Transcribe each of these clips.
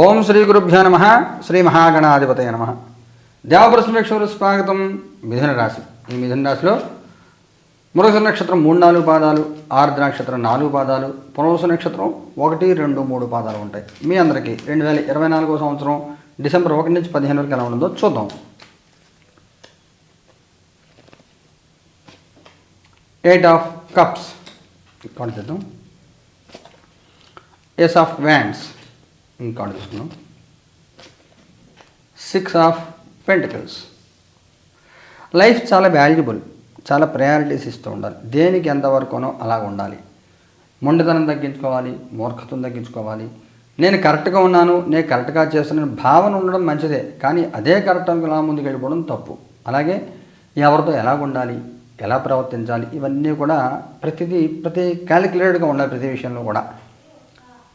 ఓం శ్రీ గురుభ్యో నమ శ్రీ మహాగణాధిపతయ నమ. దేవప్రసమేశ్వరు స్వాగతం మిథున రాశి. ఈ మిథున రాశిలో మృగశ నక్షత్రం మూడు నాలుగు పాదాలు ఆర్ద్ర నక్షత్రం నాలుగు పాదాలు పునవస నక్షత్రం ఒకటి రెండు మూడు పాదాలు ఉంటాయి. మీ అందరికీ రెండు వేల ఇరవై నాలుగో సంవత్సరం డిసెంబర్ ఒకటి నుంచి పదిహేను వరకు ఎలా ఉంటుందో చూద్దాం. ఎయిట్ ఆఫ్ కప్స్ కౌంట్ చేద్దాం. ఎస్ ఆఫ్ వ్యాండ్స్ ఇంకా తీసుకున్నాం సిక్స్ ఆఫ్ పెంటికల్స్ లైఫ్ చాలా వాల్యుబుల్ చాలా ప్రయారిటీస్ ఇస్తూ ఉండాలి. దేనికి ఎంతవరకునో అలా ఉండాలి. మొండితనం తగ్గించుకోవాలి మూర్ఖత్వం తగ్గించుకోవాలి. నేను కరెక్ట్గా ఉన్నాను నేను కరెక్ట్గా చేస్తున్నాను భావన ఉండడం మంచిదే కానీ అదే కరెక్ట్ అనుకుని ముందుకు వెళ్ళిపోవడం తప్పు. అలాగే ఎవరితో ఎలా ఉండాలి ఎలా ప్రవర్తించాలి ఇవన్నీ కూడా ప్రతిదీ ప్రతి క్యాలిక్యులేటెడ్గా ఉండాలి ప్రతి విషయంలో కూడా.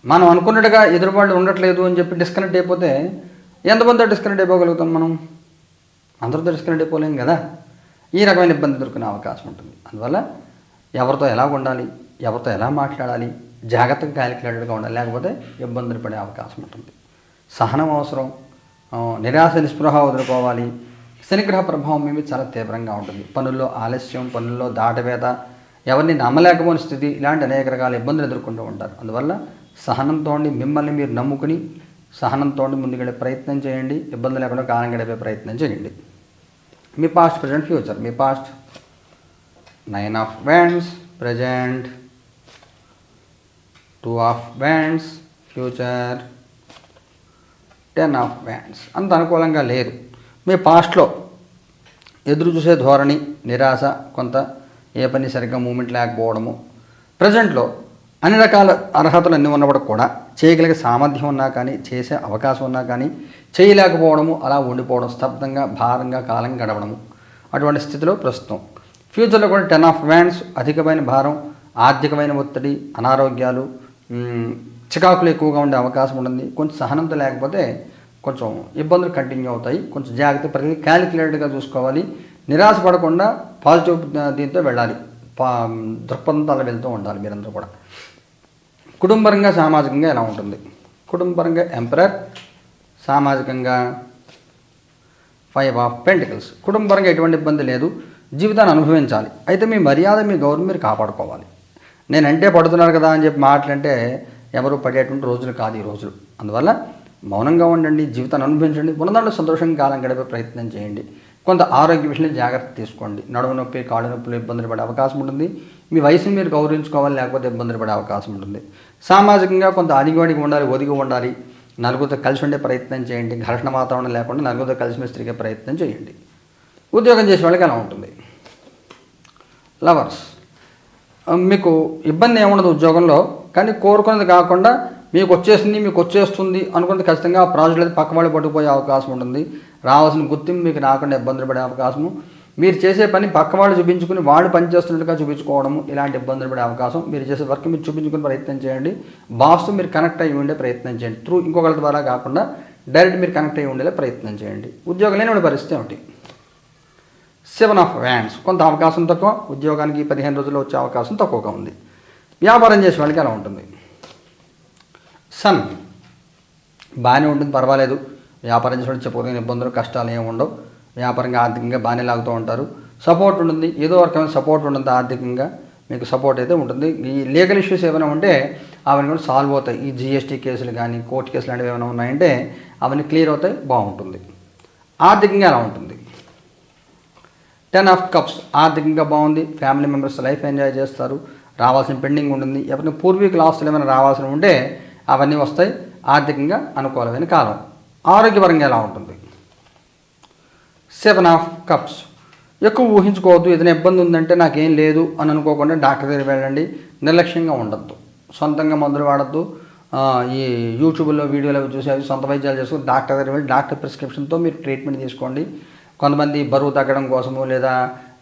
మనం అనుకున్నట్టుగా ఎదురుబాటు ఉండట్లేదు అని చెప్పి డిస్కనెక్ట్ అయిపోతే ఎంతమందితో డిస్కనెక్ట్ అయిపోగలుగుతాం మనం? అందరితో డిస్కనెక్ట్ అయిపోలేం కదా? ఈ రకమైన ఇబ్బంది దొరికిన అవకాశం ఉంటుంది. అందువల్ల ఎవరితో ఎలా ఉండాలి ఎవరితో ఎలా మాట్లాడాలి జాగ్రత్తగా క్యాలిక్యులేటెడ్గా ఉండాలి లేకపోతే ఇబ్బందులు పడే అవకాశం ఉంటుంది. సహనం అవసరం నిరాశ నిస్పృహ వదులుకోవాలి. శనిగ్రహ ప్రభావం మీ మీద చాలా తీవ్రంగా ఉంటుంది. పనుల్లో ఆలస్యం పనుల్లో దాటవేత ఎవరిని నమ్మలేకపోని స్థితి ఇలాంటి అనేక రకాల ఇబ్బందులు ఎదుర్కొంటూ ఉంటారు. అందువల్ల సహనంతో మిమ్మల్ని మీరు నమ్ముకుని సహనంతో ముందుకెళ్ళే ప్రయత్నం చేయండి. ఇబ్బంది లేకుండా కాలం గడిపే ప్రయత్నం చేయండి. మీ past present future me past nine of wands present two of wands future ten of wands అంత అనుకూలంగా లేదు. మీ పాస్ట్లో ఎదురు చూసే ధోరణి నిరాశ కొంత ఏ పని సరిగ్గా మూమెంట్ లేకపోవడము. ప్రజెంట్లో అన్ని రకాల అర్హతలు అన్నీ ఉన్నప్పటికి కూడా చేయగలిగే సామర్థ్యం ఉన్నా కానీ చేసే అవకాశం ఉన్నా కానీ చేయలేకపోవడము అలా ఉండిపోవడం స్తబ్దంగా భారంగా కాలం గడవడము అటువంటి స్థితిలో ప్రస్తుతం. ఫ్యూచర్లో కూడా టెన్ ఆఫ్ వ్యాండ్స్ అధికమైన భారం ఆర్థికమైన ఒత్తిడి అనారోగ్యాలు చికాకులు ఎక్కువగా ఉండే అవకాశం ఉంటుంది. కొంచెం సహనంతో లేకపోతే కొంచెం ఇబ్బందులు కంటిన్యూ అవుతాయి. కొంచెం జాగ్రత్త ప్రతి క్యాలిక్యులేటెడ్గా చూసుకోవాలి. నిరాశ పడకుండా పాజిటివ్ దీంతో వెళ్ళాలి. పా దృక్పథంతో అలా వెళ్తూ ఉండాలి మీరందరూ కూడా. కుటుంబరంగా సామాజికంగా ఎలా ఉంటుంది? కుటుంబరంగా ఎంపరర్ సామాజికంగా ఫైవ్ ఆఫ్ పెంటికల్స్. కుటుంబరంగా ఎటువంటి ఇబ్బంది లేదు. జీవితాన్ని అనుభవించాలి. అయితే మీ మర్యాద మీ గౌరవం మీరు కాపాడుకోవాలి. నేనంటే పడుతున్నారు కదా అని చెప్పి మాటలంటే ఎవరు పడేటువంటి రోజులు కాదు ఈ రోజులు. అందువల్ల మౌనంగా ఉండండి జీవితాన్ని అనుభవించండి. ఉన్నదాంట్లో సంతోషంగా కాలం గడిపే ప్రయత్నం చేయండి. కొంత ఆరోగ్య విషయంలో జాగ్రత్త తీసుకోండి. నడుము నొప్పి కాళ్ళు నొప్పులు ఇబ్బందులు పడే అవకాశం ఉంటుంది. మీ వయసుని మీరు గౌరవించుకోవాలి లేకపోతే ఇబ్బందులు పడే అవకాశం ఉంటుంది. సామాజికంగా కొంత అడిగి ఉండాలి ఒదిగి ఉండాలి. నలుగురితో కలిసి ఉండే ప్రయత్నం చేయండి. ఘర్షణ వాతావరణం లేకుండా నలుగురితో కలిసి తిరిగే ప్రయత్నం చేయండి. ఉద్యోగం చేసే వాళ్ళకి ఎలా ఉంటుంది? లవర్స్ మీకు ఇబ్బంది ఏముండదు ఉద్యోగంలో కానీ కోరుకున్నది కాకుండా మీకు వచ్చేసింది మీకు వచ్చేస్తుంది అనుకున్నది ఖచ్చితంగా ఆ ప్రాజెక్ట్ అయితే పక్క వాళ్ళు పట్టుకుపోయే అవకాశం ఉంటుంది. రావాల్సిన గుర్తింపు మీకు రాకుండా ఇబ్బందులు పడే అవకాశము. మీరు చేసే పని పక్క వాళ్ళు చూపించుకుని వాళ్ళు పనిచేస్తున్నట్టుగా చూపించుకోవడము ఇలాంటి ఇబ్బందులు పడే అవకాశం. మీరు చేసే వర్క్ మీరు చూపించుకునే ప్రయత్నం చేయండి. బాస్ మీరు కనెక్ట్ అయ్యి ఉండే ప్రయత్నం చేయండి. త్రూ ఇంకొకరి ద్వారా కాకుండా డైరెక్ట్ మీరు కనెక్ట్ అయ్యి ఉండేలా ప్రయత్నం చేయండి. ఉద్యోగం లేని పరిస్థితి ఏమిటి? సెవెన్ ఆఫ్ వ్యాండ్స్ కొంత అవకాశం తక్కువ. ఉద్యోగానికి పదిహేను రోజుల్లో వచ్చే అవకాశం తక్కువగా ఉంది. వ్యాపారం చేసే వాళ్ళకి ఎలా ఉంటుంది? సన్. బాగానే ఉంటుంది పర్వాలేదు. వ్యాపారం చేసే వాళ్ళకి చెప్పుకోదగిన ఇబ్బందులు కష్టాలు ఏమి ఉండవు. వ్యాపారంగా ఆర్థికంగా బాగానే లాగుతూ ఉంటారు. సపోర్ట్ ఉంటుంది. ఏదో ఒక రకమైన సపోర్ట్ ఉంటుంది ఆర్థికంగా. మీకు సపోర్ట్ అయితే ఉంటుంది. ఈ లీగల్ ఇష్యూస్ ఏమైనా ఉంటే అవన్నీ కూడా సాల్వ్ అవుతాయి. ఈ జిఎస్టీ కేసులు కానీ కోర్టు కేసులు లాంటివి ఏమైనా ఉన్నాయంటే అవన్నీ క్లియర్ అవుతాయి బాగుంటుంది. ఆర్థికంగా ఎలా ఉంటుంది? Ten of cups. ఆర్థికంగా బాగుంది. ఫ్యామిలీ మెంబర్స్ లైఫ్ ఎంజాయ్ చేస్తారు. రావాల్సిన పెండింగ్ ఉంటుంది. ఎవరిని పూర్వీకుల ఆస్తులు ఏమైనా రావాల్సిన ఉంటే అవన్నీ వస్తాయి. ఆర్థికంగా అనుకూలమైన కాలం. ఆరోగ్యపరంగా ఎలా ఉంటుంది? సెవెన్ ఆఫ్ కప్స్ ఎక్కువ ఊహించుకోవద్దు ఏదైనా ఇబ్బంది ఉందంటే నాకేం లేదు అని అనుకోకుండా డాక్టర్ దగ్గర వెళ్ళండి. నిర్లక్ష్యంగా ఉండద్దు. సొంతంగా మందులు వాడద్దు. ఈ యూట్యూబ్లో వీడియోలు అవి చూసి అవి సొంత వైద్యాలు చేసుకుని డాక్టర్ దగ్గర వెళ్ళి డాక్టర్ ప్రిస్క్రిప్షన్తో మీరు ట్రీట్మెంట్ తీసుకోండి. కొంతమంది బరువు తగ్గడం కోసము లేదా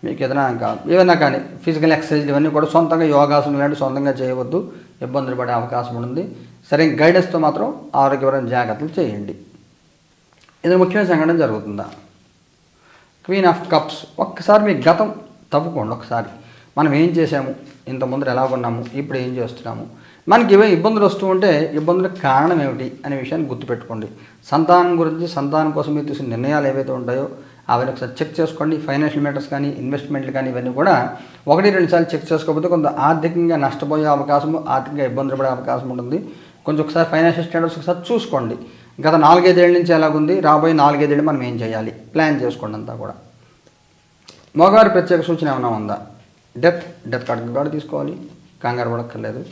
మీకు ఏదైనా ఇంకా ఏదైనా కానీ ఫిజికల్ ఎక్సర్సైజ్ ఇవన్నీ కూడా సొంతంగా యోగాసనం లాంటి సొంతంగా చేయవద్దు. ఇబ్బందులు పడే అవకాశం ఉంది సరైన గైడెన్స్తో మాత్రం ఆరోగ్యపరమైన జాగ్రత్తలు చేయండి. ఇది ముఖ్యమైన సంఘటన జరుగుతుందా? క్వీన్ ఆఫ్ కప్స్ ఒక్కసారి మీ గతం తవ్వుకోండి ఒకసారి మనం ఏం చేసాము ఇంత ముందర ఎలా ఉన్నాము? ఇప్పుడు ఏం చేస్తున్నాము? మనకి ఇవే ఇబ్బందులు వస్తూ ఉంటే ఇబ్బందులకు కారణం ఏమిటి అనే విషయాన్ని గుర్తుపెట్టుకోండి. సంతానం గురించి సంతానం కోసం మీరు తీసుకున్న నిర్ణయాలు ఏవైతే ఉంటాయో అవన్నీ ఒకసారి చెక్ చేసుకోండి. ఫైనాన్షియల్ మ్యాటర్స్ కానీ ఇన్వెస్ట్మెంట్లు కానీ ఇవన్నీ కూడా ఒకటి రెండుసార్లు చెక్ చేసుకోకపోతే కొంత ఆర్థికంగా నష్టపోయే అవకాశము ఆర్థికంగా ఇబ్బందులు పడే అవకాశం ఉంటుంది. కొంచెం ఒకసారి ఫైనాన్షియల్ స్టాండర్డ్స్ ఒకసారి చూసుకోండి. గత నాలుగైదేళ్ళ నుంచి ఎలాగుంది? రాబోయే నాలుగైదేళ్ళు మనం ఏం చేయాలి? ప్లాన్ చేసుకోండి అంతా కూడా. మగవారి ప్రత్యేక సూచన ఏమైనా ఉందా? డెత్ డెత్ కార్డు కార్డు తీసుకోవాలి. కంగారు పడక్కర్లేదు.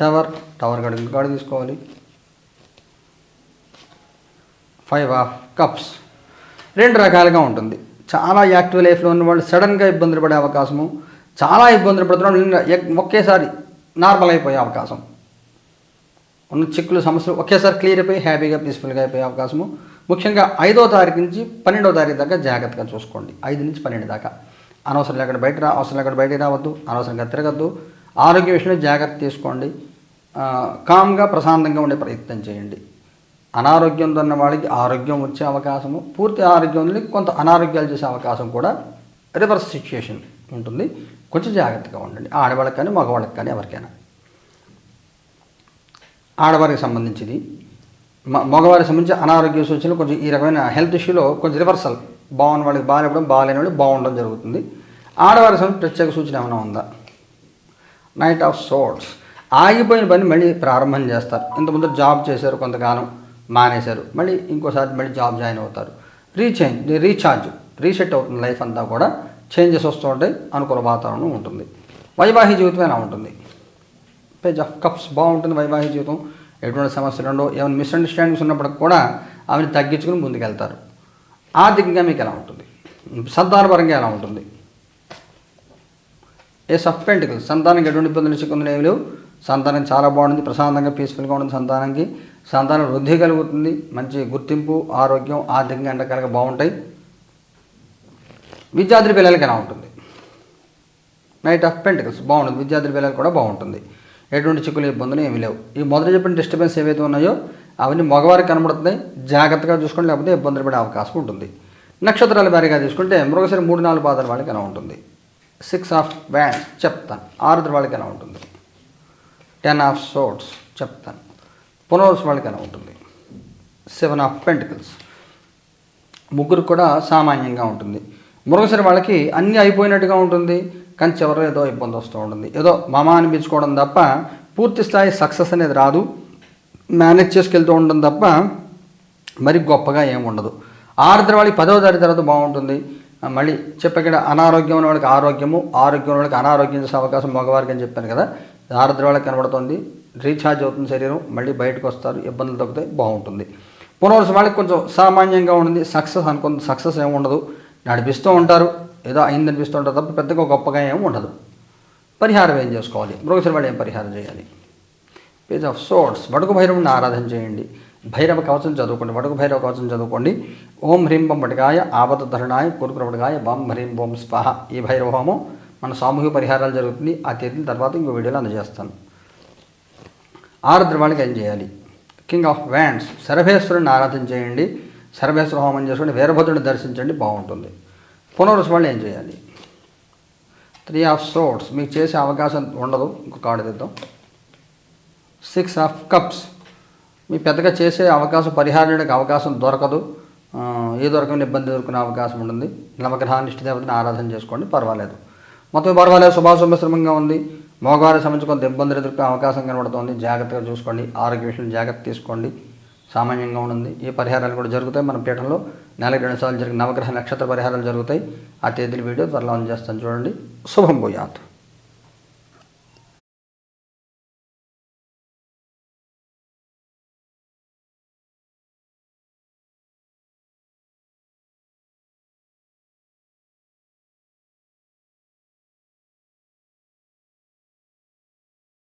టవర్ టవర్ కార్డు కార్డు తీసుకోవాలి. Five of cups. రెండు రకాలుగా ఉంటుంది. చాలా యాక్టివ్ లైఫ్లో ఉన్న వాళ్ళు సడన్గా ఇబ్బందులు పడే అవకాశము చాలా ఇబ్బందులు పడుతున్న ఒకేసారి నార్మల్ అయిపోయే అవకాశం. ఉన్న చిక్కులు సమస్యలు ఒకేసారి క్లియర్ అయిపోయి హ్యాపీగా పీస్ఫుల్గా అయిపోయే అవకాశము. ముఖ్యంగా ఐదో తారీఖు నుంచి పన్నెండో తారీఖు దాకా జాగ్రత్తగా చూసుకోండి. ఐదు నుంచి పన్నెండు దాకా. అనవసరం లేకుండా బయట రా అవసరం లేకుండా బయటికి రావద్దు అనవసరంగా తిరగద్దు. ఆరోగ్య విషయంలో జాగ్రత్త తీసుకోండి. కామ్గా ప్రశాంతంగా ఉండే ప్రయత్నం చేయండి. అనారోగ్యంతో ఉన్న వాళ్ళకి ఆరోగ్యం వచ్చే అవకాశము పూర్తి ఆరోగ్యం ఉంది కొంత అనారోగ్యాలు చేసే అవకాశం కూడా రివర్స్ సిచ్యుయేషన్ ఉంటుంది. కొంచెం జాగ్రత్తగా ఉండండి. ఆడవాళ్ళకి కానీ మగవాళ్ళకి కానీ ఎవరికైనా. ఆడవారికి సంబంధించింది. మ- మగవారికి సంబంధించి అనారోగ్య సూచనలు కొంచెం ఈ రకమైన హెల్త్ ఇష్యూలో కొంచెం రివర్సల్ బాగున్న వాళ్ళకి బాగాలేపడం బాగాలేని వాళ్ళు బాగుండడం జరుగుతుంది. ఆడవారికి సంబంధించి ప్రత్యేక సూచన ఏమైనా ఉందా? నైట్ ఆఫ్ సోట్స్ ఆగిపోయిన పని మళ్ళీ ప్రారంభం చేస్తారు. ఇంతకుముందు జాబ్ చేశారు కొంతకాలం మానేశారు. మళ్ళీ ఇంకోసారి మళ్ళీ జాబ్ జాయిన్ అవుతారు. రీచేంజ్ రీఛార్జ్ రీసెట్ అవుతుంది లైఫ్ అంతా కూడా. చేంజెస్ వస్తూ ఉంటాయి అనుకూల వాతావరణం ఉంటుంది. వైవాహిక జీవితం ఎలా ఉంటుంది? పేజ్ ఆఫ్ కప్స్ బాగుంటుంది వైవాహిక జీవితం. ఎటువంటి సమస్యలు ఉండవు. ఏమైనా మిస్అండర్స్టాండింగ్స్ ఉన్నప్పుడు కూడా ఆమెను తగ్గించుకుని ముందుకెళ్తారు. ఆర్థికంగా మీకు ఎలా ఉంటుంది? సంతానపరంగా ఎలా ఉంటుంది? ఏ ఆఫ్ సంతానానికి ఎటువంటి ఇబ్బందులు చిక్కుందని ఏమి లేవు. సంతానం చాలా బాగుంటుంది. ప్రశాంతంగా పీస్ఫుల్గా ఉంటుంది సంతానానికి. సంతానం వృద్ధి కలుగుతుంది. మంచి గుర్తింపు ఆరోగ్యం ఆర్థికంగా అన్ని బాగుంటాయి. విద్యార్థి పిల్లలకి ఎలా ఉంటుంది? నైట్ ఆఫ్ పెంటికల్స్ బాగుంటుంది. విద్యార్థి పిల్లలు కూడా బాగుంటుంది. ఎటువంటి చిక్కులు ఇబ్బందులు ఏమీ లేవు. ఈ మొదట చెప్పిన డిస్టర్బెన్స్ ఏవైతే ఉన్నాయో అవన్నీ మగవారికి కనబడుతున్నాయి. జాగ్రత్తగా చూసుకోండి లేకపోతే ఇబ్బందులు పడే అవకాశం ఉంటుంది. నక్షత్రాల వారిగా తీసుకుంటే మరొకసారి మూడు నాలుగు పాదాల వాళ్ళకి ఎలా ఉంటుంది? సిక్స్ ఆఫ్ బ్యాండ్స్ చెప్తాను. ఆరుద్ర వాళ్ళకి ఎలా ఉంటుంది? టెన్ ఆఫ్ సోట్స్ చెప్తాను. పునర్స్ వాళ్ళకి ఎలా ఉంటుంది? సెవెన్ ఆఫ్ పెంటికల్స్ ముగ్గురు కూడా సామాన్యంగా ఉంటుంది. మరొకసారి వాళ్ళకి అన్నీ అయిపోయినట్టుగా ఉంటుంది. కానీ చివరిలో ఏదో ఇబ్బంది వస్తూ ఉంటుంది. ఏదో మమ అనిపించుకోవడం తప్ప పూర్తి స్థాయి సక్సెస్ అనేది రాదు. మేనేజ్ చేసుకెళ్తూ ఉండడం తప్ప మరి గొప్పగా ఏమి ఉండదు. ఆరుద్ర వాళ్ళకి పదవ తారీఖు తర్వాత బాగుంటుంది. మళ్ళీ చెప్పక్కడ అనారోగ్యం ఉన్న వాళ్ళకి ఆరోగ్యము ఆరోగ్యం ఉన్న వాళ్ళకి అనారోగ్యం చేసే అవకాశం మగవారికి అని చెప్పాను కదా ఆరుద్ర వాళ్ళకి కనబడుతుంది. రీఛార్జ్ అవుతుంది శరీరం మళ్ళీ బయటకు వస్తారు ఇబ్బందులు తగ్గుతాయి బాగుంటుంది. పునర్వసం వాళ్ళకి కొంచెం సామాన్యంగా ఉంటుంది. సక్సెస్ అనుకుంది సక్సెస్ ఏమి ఉండదు. నడిపిస్తూ ఉంటారు. ఏదో అయింది అనిపిస్తూ తప్ప పెద్దగా గొప్పగా ఏమి ఉండదు. పరిహారం ఏం చేసుకోవాలి? మృగశిర వాళ్ళు ఏం పరిహారం చేయాలి? పేజ్ ఆఫ్ సోర్ట్స్ వడుకు భైరవుని ఆరాధన చేయండి. భైరవ కవచం చదువుకోండి. వడుకు భైరవ కవచం చదువుకోండి. ఓం హ్రీం బం వటకాయ ఆపద ధరణాయ కురుకురవటకాయ బొమ్మ హ్రీం బోం స్పహ ఈ భైరవ హోమం మన సామూహిక పరిహారాలు జరుగుతుంది. ఆ తేదీల తర్వాత ఇంకో వీడియోలో అందజేస్తాను. ఆరుద్ర వాళ్ళకి ఏం చేయాలి? కింగ్ ఆఫ్ వ్యాండ్స్ శరభేశ్వరుని ఆరాధన చేయండి. శరభేశ్వర హోమం చేసుకుని వీరభద్రుని దర్శించండి. బాగుంటుంది. పునరుస్ వాళ్ళు ఏం చేయాలి? త్రీ ఆఫ్ సోట్స్ మీకు చేసే అవకాశం ఉండదు. ఇంకొక కార్డు తెద్దాం. సిక్స్ ఆఫ్ కప్స్ మీ పెద్దగా చేసే అవకాశం పరిహారానికి అవకాశం దొరకదు. ఏ దొరకని ఇబ్బంది దొరుకునే అవకాశం ఉంటుంది. నవగ్రహాన్ని ఇష్టదేవతని ఆరాధన చేసుకోండి. పర్వాలేదు. మొత్తం పర్వాలేదు. శుభాశుభశ్రమంగా ఉంది. మోగవారికి సంబంధించి కొంత ఇబ్బందులు ఎదుర్కొనే అవకాశం కనబడుతుంది. జాగ్రత్తగా చూసుకోండి. ఆరోగ్య విషయంలో జాగ్రత్త తీసుకోండి. సామాన్యంగా ఉంటుంది. ఈ పరిహారాలు కూడా జరుగుతాయి. మన పీఠంలో నెలకి రెండు సార్లు జరిగిన నవగ్రహ నక్షత్ర పరిహారాలు జరుగుతాయి. ఆ తేదీల వీడియో త్వరలో అందజేస్తాను. చూడండి. శుభం పోయాత్